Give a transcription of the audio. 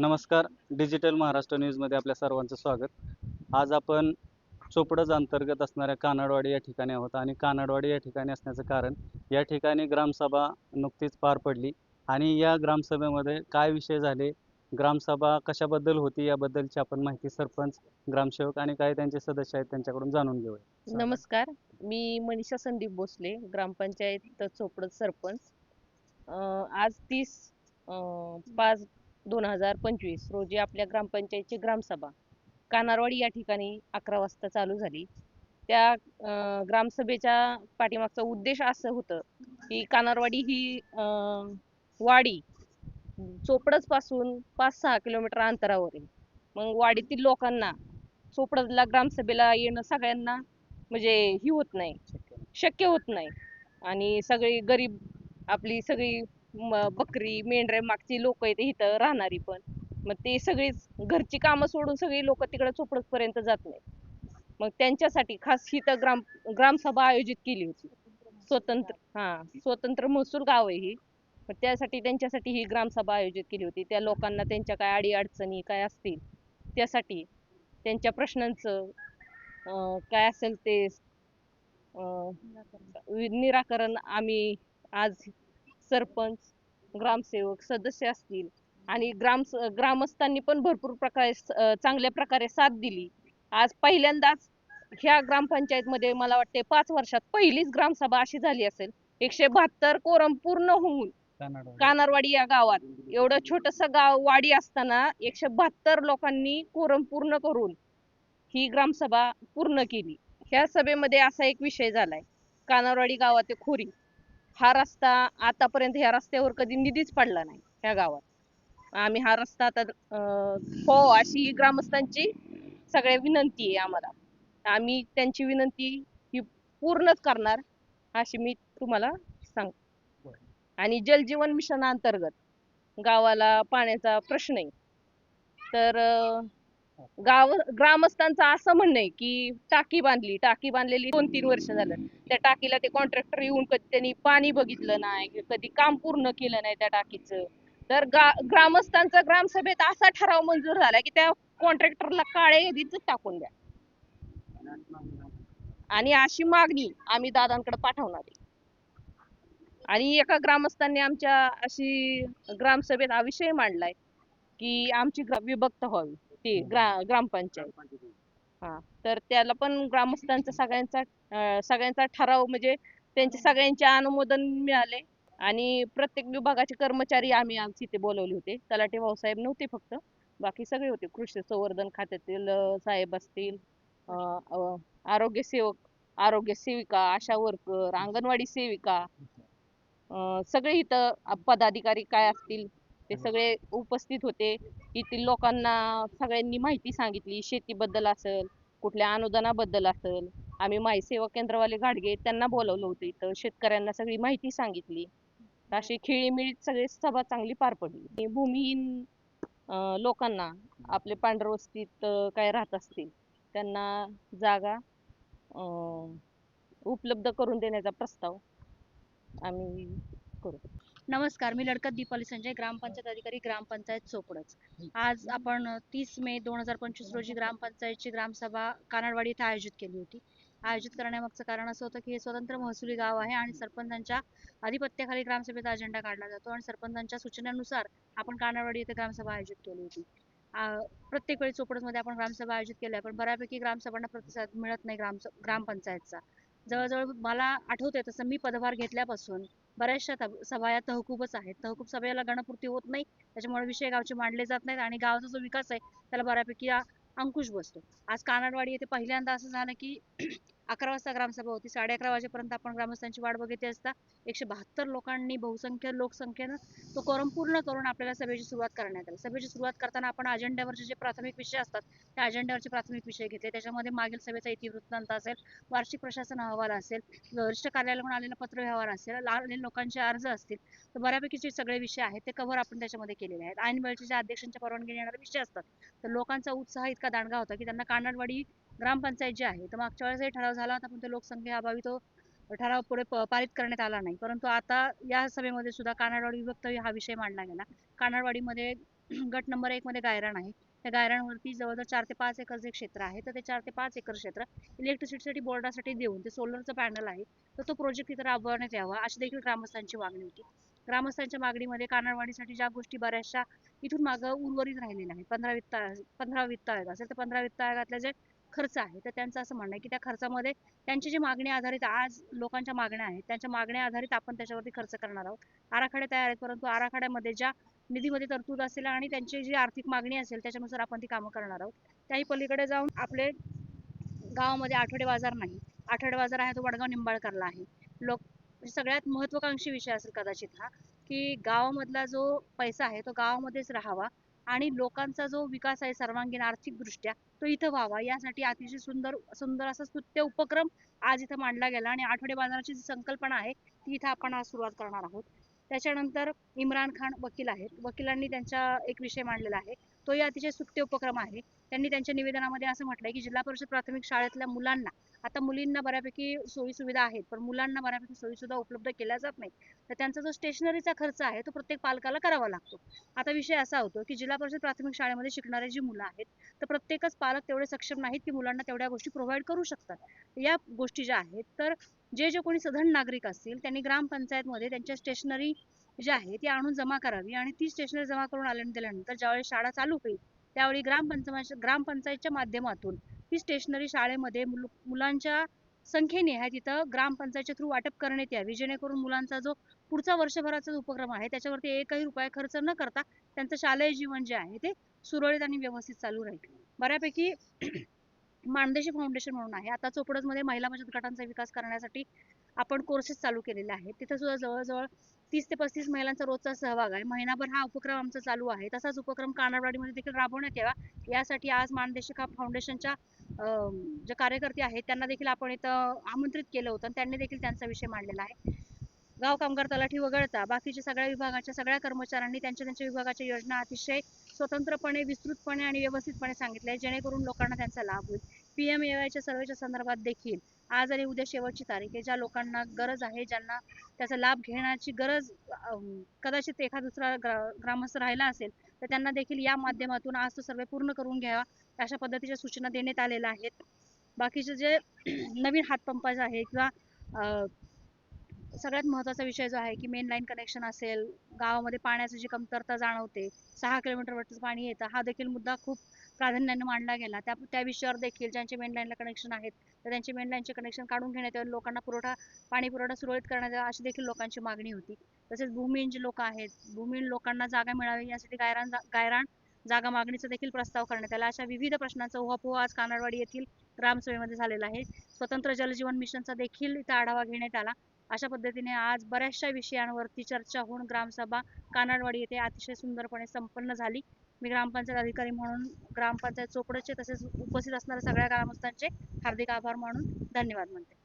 नमस्कार. डिजिटल महाराष्ट्र न्यूजमध्ये आपल्या सर्वांचं स्वागत. आज आपण चोपडज अंतर्गत असणाऱ्या कानडवाडी या ठिकाणी आहोत आणि कानडवाडी या ठिकाणी असण्याचं कारण या ठिकाणी ग्रामसभा नुकतीच पार पडली आणि या ग्रामसभेमध्ये काय विषय झाले ग्रामसभा कशाबद्दल होती याबद्दलची आपण माहिती सरपंच ग्रामसेवक आणि काही त्यांचे सदस्य आहेत त्यांच्याकडून जाणून घेऊया. नमस्कार. मी मनीषा संदीप भोसले ग्रामपंचायत चोपड सरपंच. आज तीस पाच दोन हजार पंचवीस रोजी आपल्या ग्रामपंचायतची ग्रामसभा कानारवाडी या ठिकाणी अकरा वाजता चालू झाली. त्या ग्रामसभेच्या पाठीमागचा उद्देश असं होतं की कानारवाडी ही अं, वाडी चोपडच पासून पाच सहा किलोमीटर अंतरावर आहे. मग वाडीतील लोकांना चोपडला ग्रामसभेला येणं सगळ्यांना म्हणजे ही होत नाही शक्य होत नाही. आणि सगळी गरीब आपली सगळी बकरी मेंढ्या मागची लोक आहेत इथं राहणारी पण. मग ते सगळीच घरची कामं सोडून सगळी लोक तिकडे चोपडत पर्यंत जात नाही मग त्यांच्यासाठी खास इथं ग्राम ग्रामसभा आयोजित केली होती. स्वतंत्र हा स्वतंत्र महसूल गाव आहे ही. मग त्यासाठी त्यांच्यासाठी ही ग्रामसभा आयोजित केली होती. त्या लोकांना त्यांच्या काय अडी अडचणी काय असतील त्यासाठी त्यांच्या प्रश्नांचं अं, काय असेल ते अं, निराकरण आम्ही आज सरपंच ग्रामसेवक सदस्य असतील. आणि ग्राम ग्रामस्थांनी पण भरपूर प्रकारे चांगल्या प्रकारे साथ दिली. आज पहिल्यांदाच ह्या ग्रामपंचायतमध्ये मला वाटते पाच वर्षात पहिलीच ग्रामसभा अशी झाली असेल. एकशे बहात्तर कोरम पूर्ण होऊन कानारवाडी या गावात. एवढं छोटस गाव वाडी असताना एकशे बहात्तर लोकांनी कोरम पूर्ण करून ही ग्रामसभा पूर्ण केली. ह्या सभेमध्ये असा एक विषय झालाय. कानारवाडी गावात खोरी. हा रस्ता आतापर्यंत ह्या रस्त्यावर कधी निधीच पडला नाही ह्या गावात. आम्ही हा रस्ता आता हो अशी ही ग्रामस्थांची सगळ्या विनंती आहे आम्हाला. आम्ही त्यांची विनंती ही पूर्णच करणार अशी मी तुम्हाला सांगतो. आणि जलजीवन मिशन अंतर्गत गावाला पाण्याचा प्रश्न आहे. तर गाव ग्रामस्थांचं असं म्हणणं आहे की टाकी बांधली टाकी बांधलेली दोन तीन वर्ष झालं. त्या टाकीला ते कॉन्ट्रॅक्टर येऊन कधी त्यांनी पाणी बघितलं नाही कधी काम पूर्ण केलं नाही त्या टाकीचं. तर गा ग्रामस्थांचा ग्रामसभेत असा ठराव मंजूर झाला की त्या कॉन्ट्रॅक्टरला काळे यादीच टाकून द्या. आणि अशी मागणी आम्ही दादांकडे पाठवणार आहे. आणि एका ग्रामस्थांनी आमच्या अशी ग्रामसभेत हा विषय मांडलाय की आमची विभक्त व्हावी. ती ग्रा ग्रामपंचायत. हा. तर त्याला पण ग्रामस्थांचा सगळ्यांचा सगळ्यांचा ठराव म्हणजे त्यांचे सगळ्यांचे अनुमोदन मिळाले. आणि प्रत्येक विभागाचे कर्मचारी आम्ही आमचे इथे बोलवले होते. तलाठी भाऊसाहेब नव्हते फक्त. बाकी सगळे होते. कृषी संवर्धन खात्यातील साहेब असतील आरोग्य सेवक आरोग्य सेविका आशा वर्कर अंगणवाडी सेविका सगळे इथं पदाधिकारी काय असतील ते सगळे उपस्थित होते. येथील लोकांना सगळ्यांनी माहिती सांगितली शेतीबद्दल असेल कुठल्या अनुदानाबद्दल असेल. आम्ही माई सेवा केंद्रवाले गाडगे त्यांना बोलवलं होतं इथं. शेतकऱ्यांना सगळी माहिती सांगितली. अशी खेळीमेळीत सगळी सभा चांगली पार पडली. भूमिहीन लोकांना आपले पांढरवस्तीत काय राहत असतील त्यांना जागा उपलब्ध करून देण्याचा प्रस्ताव आम्ही करू. नमस्कार मी लडकत दीपाली संजय ग्रामपंचायत अधिकारी ग्रामपंचायत चोपडच. आज आपण तीस मे दोन हजार पंचवीस रोजी ग्रामपंचायतची ग्रामसभा कानडवाडी इथे आयोजित केली होती. आयोजित करण्यामागचं कारण असं होतं की हे स्वतंत्र महसुली गाव आहे आणि सरपंचांच्या आधिपत्याखाली ग्रामसभेचा अजेंडा काढला जातो आणि सरपंचांच्या सूचनेनुसार आपण कानडवाडी इथे ग्रामसभा आयोजित केली होती. प्रत्येक वेळी चोपडमध्ये आपण ग्रामसभा आयोजित केल्या पण बऱ्यापैकी ग्रामसभांना प्रतिसाद मिळत नाही ग्राम ग्रामपंचायतचा. जवळजवळ मला आठवतंय तसं मी पदभार घेतल्यापासून बऱ्याचशा तब- सभा या तहकूबच आहेत. तहकूब सभेला गणपूर्ती होत नाही त्याच्यामुळे विषय गावचे मांडले जात नाहीत आणि गावाचा जो विकास आहे त्याला बऱ्यापैकी अंकुश बसतो. आज कानडवाडी येथे पहिल्यांदा असं झालं की अकरा वाजता ग्रामसभा होती. साडे अकरा वाजेपर्यंत आपण ग्रामस्थांची वाट बघितली असता एकशे बहात्तर लोकांनी बहुसंख्य लोकसंख्येनं तो कोरम पूर्ण करून आपल्याला सभेची सुरुवात करण्यात आली. सभेची सुरुवात करताना आपण अजेंड्यावरचे जे प्राथमिक विषय असतात त्या अजेंड्यावरचे प्राथमिक विषय घेतले. त्याच्यामध्ये मागील सभेचा इतिवृत्तांत असेल वार्षिक प्रशासन अहवाल असेल वरिष्ठ कार्यालयाकडून आलेला पत्रव्यवहार असेल आलेले लोकांचे अर्ज असतील तर बऱ्यापैकी जे सगळे विषय आहेत ते कव्हर आपण त्याच्यामध्ये केलेले आहेत. ऐन वेळचे जे अध्यक्षांच्या परवानगी येणारे विषय असतात तर लोकांचा उत्साह इतका दांडगा होता की त्यांना कानडवाडी ग्रामपंचायत जी आहे तर मागच्या वेळेस ठराव झाला होता पण तो लोकसंख्येअभावी तो ठराव पुढे प- पारित करण्यात आला नाही. परंतु आता या सभेमध्ये सुद्धा कानडवाडी विभक्त हा विषय मांडला गेला. कानडवाडीमध्ये गट नंबर एक मध्ये गायरान आहे. त्या गायरणवरती जवळजवळ चार ते पाच एकर जे क्षेत्र आहे तर ते चार ते पाच एकर क्षेत्र इलेक्ट्रिसिटीसाठी बोर्डासाठी देऊन ते सोलरचं पॅनल आहे तर तो प्रोजेक्ट तिथे राबवण्यात यावा अशी देखील ग्रामस्थांची मागणी होती. ग्रामस्थांच्या मागणीमध्ये कानडवाडीसाठी ज्या गोष्टी बऱ्याचशा इथून मागं उर्वरित राहिलेल्या आहेत पंधरा वित्त पंधरा वित्त आयोग असेल तर पंधरा वित्त आयोगातल्या जे खर्च आहे. तर त्यांचं असं म्हणणं आहे की त्या खर्चामध्ये त्यांची जी मागणी आधारित आज लोकांच्या मागण्या आहेत त्यांच्या मागण्या आधारित आपण त्याच्यावरती खर्च करणार आहोत. आराखडे तयार आहेत परंतु आराखड्यामध्ये ज्या निधीमध्ये तरतूद असेल आणि त्यांची जी आर्थिक मागणी असेल त्याच्यानुसार आपण ती कामं करणार आहोत. त्याही पलीकडे जाऊन आपले गावामध्ये आठवडे बाजार नाही. आठवडे बाजार आहे तो वडगाव निंबाळकरला आहे. लोक म्हणजे सगळ्यात महत्वाकांक्षी विषय असेल कदाचित हा की गावामधला जो पैसा आहे तो गावामध्येच राहावा. आणि लोकांचा जो विकास आहे सर्वांगीण आर्थिक दृष्ट्या तो इथं व्हावा. यासाठी अतिशय सुंदर सुंदर असा स्तुत्य उपक्रम आज इथं मांडला गेला आणि आठवडे बाजाराची जी संकल्पना आहे ती इथं आपण आज सुरुवात करणार आहोत. त्याच्यानंतर इम्रान खान वकील आहेत. वकिलांनी त्यांचा एक विषय मांडलेला आहे. तोही अतिशय सुट्टे उपक्रम आहे. त्यांनी त्यांच्या निवेदनामध्ये असं म्हटलंय की जिल्हा परिषद प्राथमिक शाळेतल्या मुलांना आता मुलींना बऱ्यापैकी सोयी सुविधा आहेत पण मुलांना बऱ्यापैकी सोयी सुद्धा उपलब्ध केल्या जात नाही तर त्यांचा जो स्टेशनरीचा खर्च आहे तो प्रत्येक पालकाला करावा लागतो. आता विषय असा होतो की जिल्हा परिषद प्राथमिक शाळेमध्ये शिकणारे जी मुलं आहेत तर प्रत्येकच पालक तेवढे सक्षम नाहीत की मुलांना तेवढ्या गोष्टी प्रोव्हाइड करू शकतात. या गोष्टी ज्या आहेत तर जे जे कोणी सधन नागरिक असतील त्यांनी ग्रामपंचायतमध्ये त्यांच्या स्टेशनरी जी आहे ती आणून जमा करावी आणि ती स्टेशनरी जमा करून आल्या दिल्यानंतर ज्यावेळी शाळा चालू होईल त्यावेळी ग्रामपंचायत ग्रामपंचायतच्या माध्यमातून ही स्टेशनरी शाळेमध्ये मुल- मुलांच्या संख्येने आहे तिथं ग्रामपंचायतच्या थ्रू वाटप करण्यात यावी. जेणेकरून मुलांचा जो पुढचा वर्षभराचा जो उपक्रम आहे त्याच्यावरती एकही रुपया खर्च न करता त्यांचं शालेय जीवन जे आहे ते सुरळीत आणि व्यवस्थित चालू राहील. बऱ्यापैकी माणदेशी फाउंडेशन म्हणून आहे. आता चोपडसमध्ये महिला बचत गटांचा विकास करण्यासाठी आपण कोर्सेस चालू केलेले आहेत. तिथं सुद्धा जवळजवळ तीस ते पस्तीस महिलांचा रोजचा सहभाग आहे. महिनाभर हा उपक्रम आमचा चालू आहे. तसाच उपक्रम कानडवाडीमध्ये देखील राबवण्यात यावा. यासाठी आज मानदेशिका फाउंडेशनच्या अं, जे कार्यकर्ते आहेत त्यांना देखील आपण इथं आमंत्रित केलं होतं आणि त्यांनी देखील त्यांचा विषय मांडलेला आहे. गाव कामगार तलाठी वगळता बाकीच्या सगळ्या विभागाच्या सगळ्या कर्मचाऱ्यांनी त्यांच्या त्यांच्या विभागाच्या योजना अतिशय स्वतंत्रपणे विस्तृतपणे आणि व्यवस्थितपणे सांगितल्या जेणेकरून लोकांना त्यांचा लाभ होईल. पी एम च्या सर्वेच्या संदर्भात देखील आज आणि उद्या शेवटची तारीख आहे. ज्या लोकांना गरज आहे ज्यांना त्याचा लाभ घेण्याची गरज कदाचित एखाद दुसरा ग्रा- ग्रामस्थ राहिला असेल तर त्यांना देखील या माध्यमातून आज तो सर्वे पूर्ण करून घ्यावा अशा पद्धतीच्या सूचना देण्यात आलेल्या आहेत. बाकीचे जे नवीन हातपंप आहे किंवा सगळ्यात महत्त्वाचा विषय जो आहे की मेन लाईन कनेक्शन असेल गावामध्ये पाण्याची जी कमतरता जाणवते सहा किलोमीटरवरचं पाणी येतं हा देखील मुद्दा खूप प्राधान्याने मांडला गेला. त्या त्या विषयावर देखील ज्यांचे मेनलाईनला कनेक्शन आहेत तर त्यांचे मेनलाईनचे कनेक्शन काढून घेण्यात यावं. लोकांना पुरवठा पाणी पुरवठा सुरळीत करण्यात यावा अशी देखील लोकांची मागणी होती. तसेच भूमिहीन जे लोक आहेत भूमिहीन लोकांना जागा मिळावी यासाठी गायरान गायरान जागा मागणीचा देखील प्रस्ताव करण्यात आला. अशा विविध प्रश्नांचा उहापोह आज कानडवाडी येथील ग्रामसभेमध्ये झालेला आहे. स्वतंत्र जलजीवन मिशनचा देखील इथं आढावा घेण्यात आला. अशा पद्धतीने आज बऱ्याचशा विषयांवरती चर्चा होऊन ग्रामसभा कानडवाडी येथे अतिशय सुंदरपणे संपन्न झाली. मी ग्रामपंचायत अधिकारी म्हणून ग्रामपंचायत चोपडचे तसेच उपस्थित असणाऱ्या सगळ्या ग्रामस्थांचे हार्दिक आभार मानून धन्यवाद म्हणते.